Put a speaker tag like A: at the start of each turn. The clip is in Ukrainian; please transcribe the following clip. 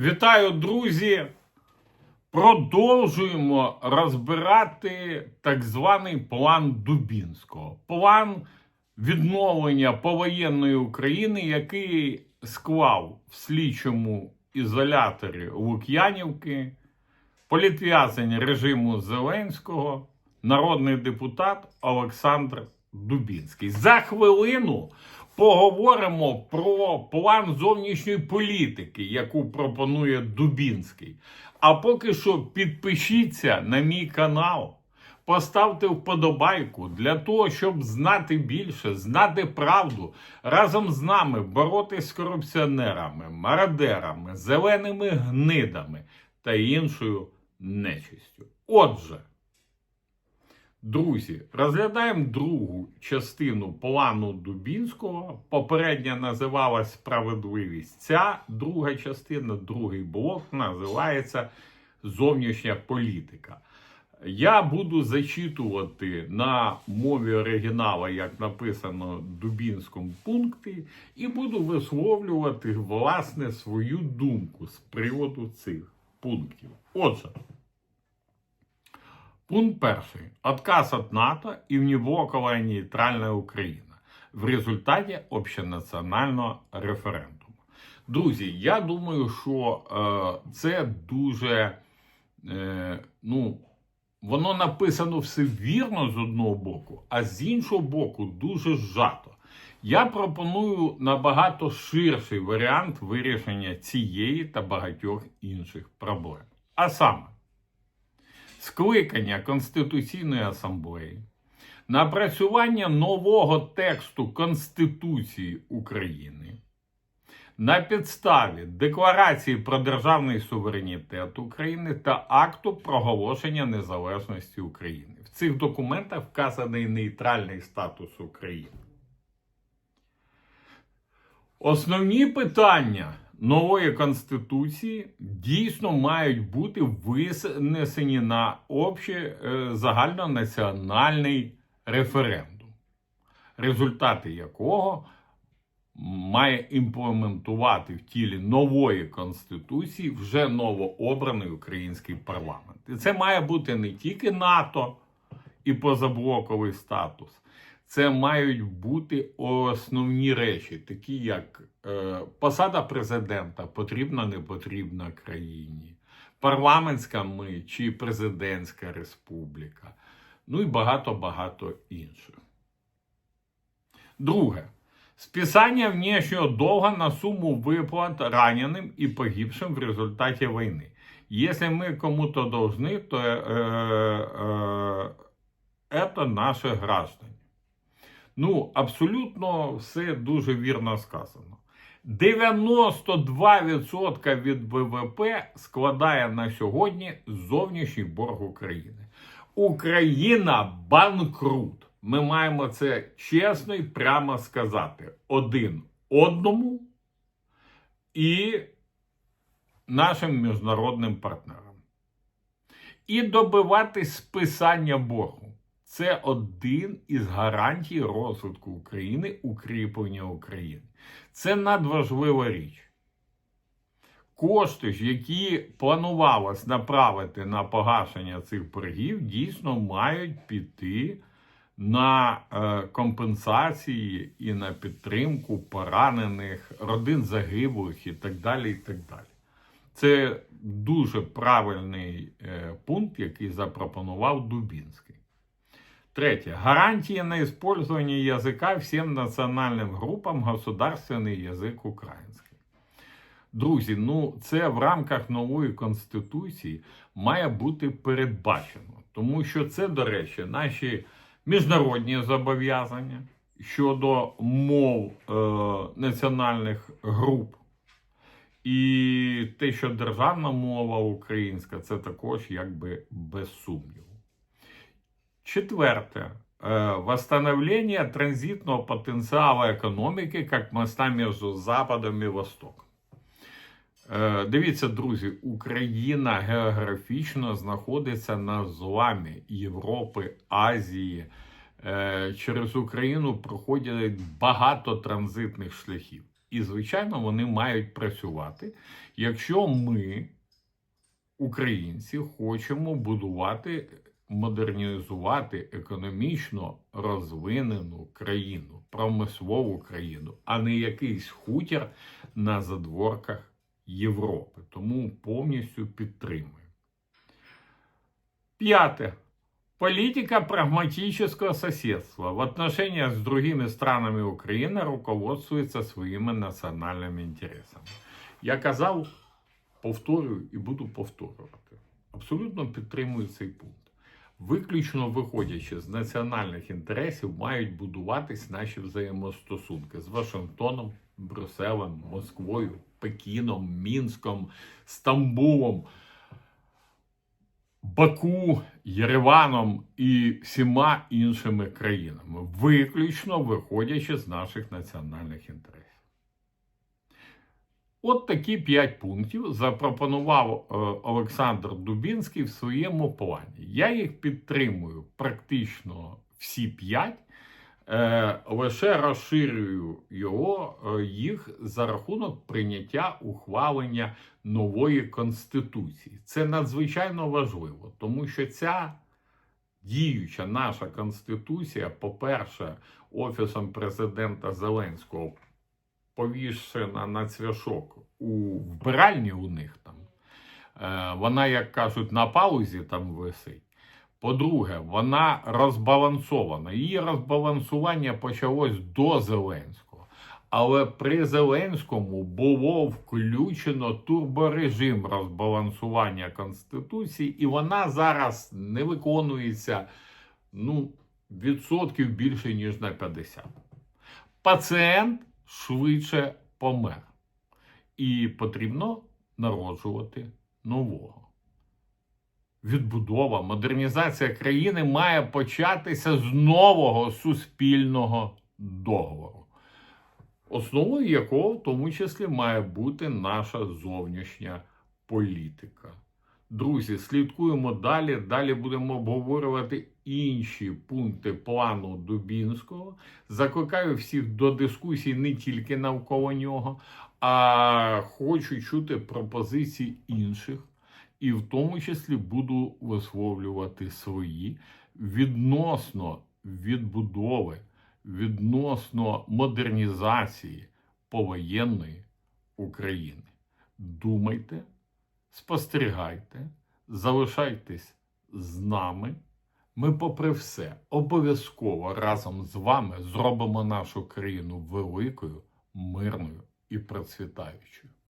A: Вітаю, друзі! Продовжуємо розбирати так званий план Дубінського. План відновлення повоєнної України, який склав в слідчому ізоляторі Лук'янівки, політв'язень режиму Зеленського, народний депутат Олександр Дубінський. За хвилину поговоримо про план зовнішньої політики, яку пропонує Дубінський. А поки що підпишіться на мій канал, поставте вподобайку для того, щоб знати більше, знати правду, разом з нами боротись з корупціонерами, мародерами, зеленими гнидами та іншою нечистю. Отже. Друзі, розглядаємо другу частину плану Дубінського. Попередня називалась Справедливість. Ця друга частина, другий блок називається Зовнішня політика. Я буду зачитувати на мові оригінала, як написано в Дубінському пункті, і буду висловлювати власне свою думку з приводу цих пунктів. Отже. Пункт перший. Отказ от НАТО и внеблоковая нейтральная Україна в результаті общенаціонального референдуму. Друзі, я думаю, що е, це дуже, е, ну, воно написано все вірно з одного боку, а з іншого боку, дуже зжато. Я пропоную набагато ширший варіант вирішення цієї та багатьох інших проблем. А саме, скликання Конституційної асамблеї, напрацювання нового тексту Конституції України на підставі Декларації про державний суверенітет України та акту проголошення незалежності України. В цих документах вказаний нейтральний статус України. Основні питання нової конституції дійсно мають бути винесені на общий е, загальнонаціональний референдум, результати якого має імплементувати в тілі нової конституції вже новообраний український парламент. І це має бути не тільки НАТО і позаблоковий статус Це мають бути основні речі, такі як е, посада президента потрібна, не потрібна країні, парламентська ми чи президентська республіка, ну і багато-багато інших. Друге. Списання внешнього долга на сумму выплат раненым и погибшим в результате войны. Если мы кому-то должны, то э, э, это наши граждане. Ну, абсолютно все дуже вірно сказано. 92% від ВВП складає на сьогодні зовнішній борг України. Україна банкрут. Ми маємо це чесно і прямо сказати один одному і нашим міжнародним партнерам. І добивати списання боргу. Це один із гарантій розвитку України, укріплення України. Це надважлива річ. Кошти які планувалось направити на погашення цих боргів, дійсно мають піти на е, компенсації і на підтримку поранених, родин загиблих і так далі. і так далі. Це дуже правильний е, пункт, який запропонував Дубінський. Третє. Гарантии на использование языка всем национальным группам государственный язик український. Друзі, ну це в рамках нової конституції має бути передбачено, тому що це, до речі, наші міжнародні зобов'язання щодо мов е, національних груп. І те, що державна мова українська, це також якби без сумніву. Четверте. Э, Восстановление транзитного потенциала економіки як моста між Западом і Востоком. Е, Дивіться, друзі, Україна географічно знаходиться на зламі Європи, Азії. Е, Через Україну проходять багато транзитних шляхів. І, звичайно, вони мають працювати, якщо ми, українці, хочемо будувати, модернізувати економічно розвинену країну, промислову країну, а не якийсь хутір на задворках Європи. Тому повністю підтримую. Пятое. Политика прагматического соседства в отношениях с другими странами Украины руководствуется своїми національними інтересами. Я казав, повторюю і буду повторювати. Абсолютно підтримую цей пункт. Виключно виходячи з національних інтересів, мають будуватись наші взаємостосунки з Вашингтоном, Брюсселем, Москвою, Пекіном, Мінськом, Стамбулом. Баку, Єреваном і всіма іншими країнами, виключно виходячи з наших національних інтересів. От такі п'ять пунктів запропонував е, Олександр Дубінський в своєму плані. Я їх підтримую практично всі п'ять, е, лише розширюю його е, їх за рахунок прийняття ухвалення нової конституції. Це надзвичайно важливо, тому що ця діюча наша конституція, по-перше, офісом президента Зеленського повішена на цвяшок у вбиральні у них там. Е, Вона, як кажуть, на паузі там висить. По-друге, вона розбалансована. Її розбалансування почалось до Зеленського. Але при Зеленському було включено турборежим розбалансування Конституції, і вона зараз не виконується ну, відсотків більше, ніж на 50. Пацієнт швидше помер. І потрібно народжувати нового. Відбудова, модернізація країни має початися з нового суспільного договору, основою якого в тому числі має бути наша зовнішня політика. Друзі, слідкуємо далі. Далі будемо обговорювати інші пункти плану Дубінського. Закликаю всіх до дискусій не тільки навколо нього, а хочу чути пропозиції інших. І в тому числі буду висловлювати свої відносно відбудови, відносно модернізації повоєнної України. Думайте, спостерігайте, залишайтесь з нами. Ми, попри все, обов'язково разом з вами зробимо нашу країну великою, мирною і процвітаючою.